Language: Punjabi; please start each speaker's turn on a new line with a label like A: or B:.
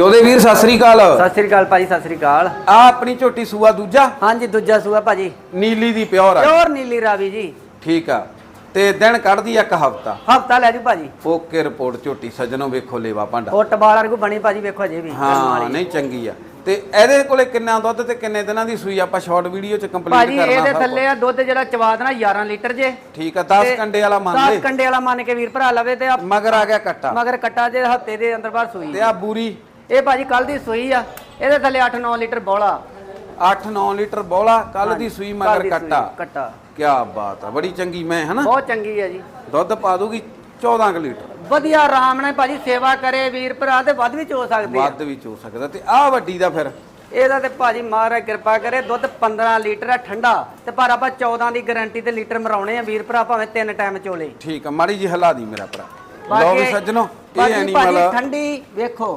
A: ਜੋਦੇ ਵੀਰ ਸਤਿ ਸ੍ਰੀ ਅਕਾਲ।
B: ਸਤਿ ਸ੍ਰੀ ਅਕਾਲ ਭਾਜੀ ਸਤਿ ਸ੍ਰੀ ਅਕਾਲ।
A: ਆ ਆਪਣੀ ਝੋਟੀ ਸੂਆ ਦੂਜਾ?
B: ਹਾਂਜੀ ਦੂਜਾ ਸੂਆ ਭਾਜੀ।
A: ਨੀਲੀ ਦੀ ਪਿਓਰ ਆ।
B: ਪਿਓਰ ਨੀਲੀ ਰਾਵੀ ਜੀ।
A: ਠੀਕ ਆ। ਤੇ ਦਿਨ ਕੱਢਦੀ ਇੱਕ ਹਫਤਾ?
B: ਹਫਤਾ ਲੈ ਜੂ ਭਾਜੀ।
A: ਓਕੇ ਰਿਪੋਰਟ ਝੋਟੀ ਸੱਜਣੋ ਵੇਖੋ ਲੇਵਾ ਭਾਂਡਾ।
B: ਉਹ ਟਬਾਲ ਵਰਗੂ ਬਣੀ ਭਾਜੀ ਵੇਖੋ ਅਜੇ ਵੀ।
A: ਹਾਂ। ਨਹੀਂ ਚੰਗੀ ਆ। ਤੇ ਇਹਦੇ ਕੋਲੇ ਕਿੰਨਾ ਦੁੱਧ ਤੇ ਕਿੰਨੇ ਦਿਨਾਂ ਦੀ ਸੂਈ ਆਪਾਂ ਸ਼ਾਰਟ ਵੀਡੀਓ ਚ ਕੰਪਲੀਟ
B: ਭਾਜੀ
A: ਕਰਨਾ
B: ਇਹਦੇ
A: ਸਭ
B: ਥੱਲੇ ਆ ਦੁੱਧ ਜਿਹੜਾ ਚਵਾ ਦੇਣਾ 11 ਲੀਟਰ ਜੇ।
A: ਠੀਕ ਆ 10 ਕੰਡੇ ਵਾਲਾ ਮੰਨ
B: 10
A: ਲੈ।
B: ਕੰਡੇ ਵਾਲਾ ਮੰਨ ਕੇ ਵੀਰ ਭਰਾ ਲਵੇ ਤੇ
A: ਮਗਰ ਆ ਗਿਆ ਕੱਟਾ।
B: ਮਗਰ ਕੱਟਾ ਜੇ ਹਫ਼ਤੇ ਦੇ ਅੰਦਰ ਬਾਹਰ ਸੂਈ।
A: ਤੇ ਆ ਬੂਰੀ
B: ਇਹ ਭਾਜੀ ਕੱਲ ਦੀ ਸੂਈ ਆ ਇਹਦੇ ਥੱਲੇ 8-9 ਲੀਟਰ ਬੋਲਾ।
A: 8-9 ਲੀਟਰ ਬੋਲਾ ਕੱਲ ਦੀ ਸੂਈ ਮਗਰ ਕੱਟਾ।
B: ਕੱਟਾ।
A: ਕੀ ਬਾਤ ਆ ਬੜੀ ਚੰਗੀ ਮੈਂ ਹਨਾ?
B: ਬਹੁਤ ਚੰਗੀ ਹੈ ਜੀ।
A: ਦੁੱਧ ਪਾ ਦੂਗੀ 14 ਕੁ ਲੀਟਰ।
B: ਵਧੀਆ ਆਰਾਮ ਨਾਲ ਭਾਜੀ ਸੇਵਾ ਕਰੇ ਵੀਰ ਭਰਾ ਤੇ ਵੱਧ ਵੀ ਚੋ ਸਕਦੇ ਆ।
A: ਵੱਧ ਵੀ ਹੋ ਸਕਦਾ ਤੇ ਆ ਵੱਡੀ ਦਾ ਫਿਰ।
B: ਇਹਦਾ ਤੇ ਭਾਜੀ ਮਹਾਰਾਜ ਕਿਰਪਾ ਕਰੇ ਦੁੱਧ 15 ਲੀਟਰ ਆ ਠੰਡਾ ਤੇ ਪਰ ਆਪਾਂ 14 ਦੀ ਗਾਰੰਟੀ ਤੇ ਲੀਟਰ ਮਰਾਉਣੇ ਆ ਵੀਰ ਭਰਾ ਭਾਵੇਂ ਤਿੰਨ ਟਾਈਮ ਚੋਲੇ।
A: ਠੀਕ ਆ ਮਾੜੀ ਜੀ ਹਲਾ ਦੀ ਮੇਰਾ ਭਰਾ। ਲਓ ਵੀ ਸੱਜਣੋ ਇਹ ਐਨੀਮਲ
B: ਠੰਡੀ ਵੇਖੋ।